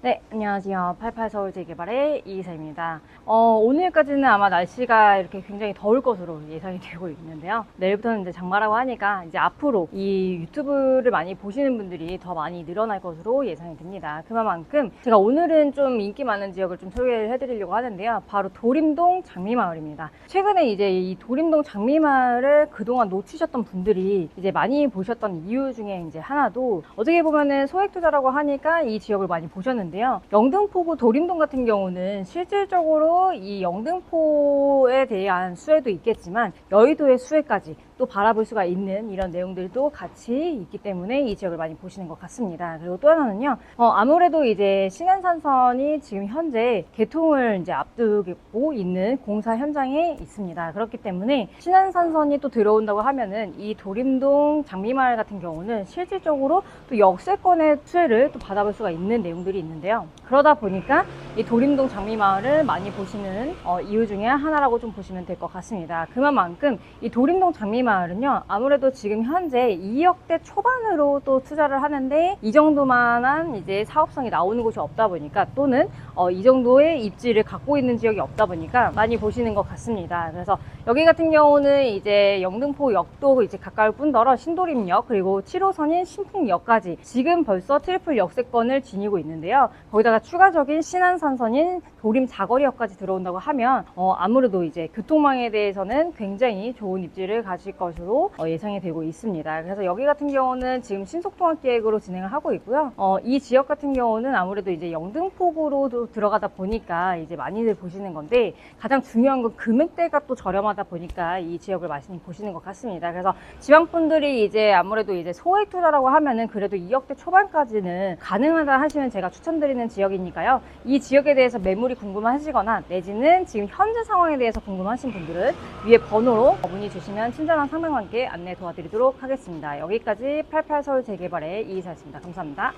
네, 안녕하세요. 88서울 재개발의 이기사입니다. 어, 오늘까지는 아마 날씨가 이렇게 굉장히 더울 것으로 예상이 되고 있는데요. 내일부터는 이제 장마라고 하니까 이제 앞으로 이 유튜브를 많이 보시는 분들이 더 많이 늘어날 것으로 예상이 됩니다. 그만큼 제가 오늘은 좀 인기 많은 지역을 좀 소개를 해드리려고 하는데요. 바로 도림동 장미마을입니다. 최근에 이제 이 도림동 장미마을을 그동안 놓치셨던 분들이 이제 많이 보셨던 이유 중에 이제 하나도 어떻게 보면은 소액 투자라고 하니까 이 지역을 많이 보셨는데 요. 영등포구 도림동 같은 경우는 실질적으로 이 영등포에 대한 수혜도 있겠지만 여의도의 수혜까지 또 바라볼 수가 있는 이런 내용들도 같이 있기 때문에 이 지역을 많이 보시는 것 같습니다. 그리고 또 하나는요, 어, 아무래도 이제 신안산선이 지금 현재 개통을 이제 앞두고 있는 공사 현장에 있습니다. 그렇기 때문에 신안산선이 또 들어온다고 하면은 이 도림동 장미마을 같은 경우는 실질적으로 또 역세권의 수혜를 또 받아볼 수가 있는 내용들이 있는데 요. 그러다 보니까 이 도림동 장미마을을 많이 보시는 어, 이유 중에 하나라고 좀 보시면 될 것 같습니다. 그만큼 이 도림동 장미마을은요, 아무래도 지금 현재 2억대 초반으로 또 투자를 하는데 이 정도만한 이제 사업성이 나오는 곳이 없다 보니까 또는 어, 이 정도의 입지를 갖고 있는 지역이 없다 보니까 많이 보시는 것 같습니다. 그래서 여기 같은 경우는 이제 영등포역도 이제 가까울 뿐더러 신도림역 그리고 7호선인 신풍역까지 지금 벌써 트리플 역세권을 지니고 있는데요. 거기다가 추가적인 신안 산선인 도림 자거리역까지 들어온다고 하면 어, 아무래도 이제 교통망에 대해서는 굉장히 좋은 입지를 가질 것으로 어, 예상이 되고 있습니다. 그래서 여기 같은 경우는 지금 신속통합 계획으로 진행을 하고 있고요. 어, 이 지역 같은 경우는 아무래도 이제 영등포구로 들어가다 보니까 이제 많이들 보시는 건데 가장 중요한 건 금액대가 또 저렴하다 보니까 이 지역을 많이 보시는 것 같습니다. 그래서 지방분들이 이제 아무래도 이제 소액 투자라고 하면은 그래도 2억대 초반까지는 가능하다 하시면 제가 추천드리는 지역이니까요. 이 지역에 대해서 매물이 궁금하시거나 내지는 지금 현재 상황에 대해서 궁금하신 분들은 위에 번호로 문의 주시면 친절한 상담과 함께 안내 도와드리도록 하겠습니다. 여기까지 88서울 재개발의 이이사였습니다. 감사합니다.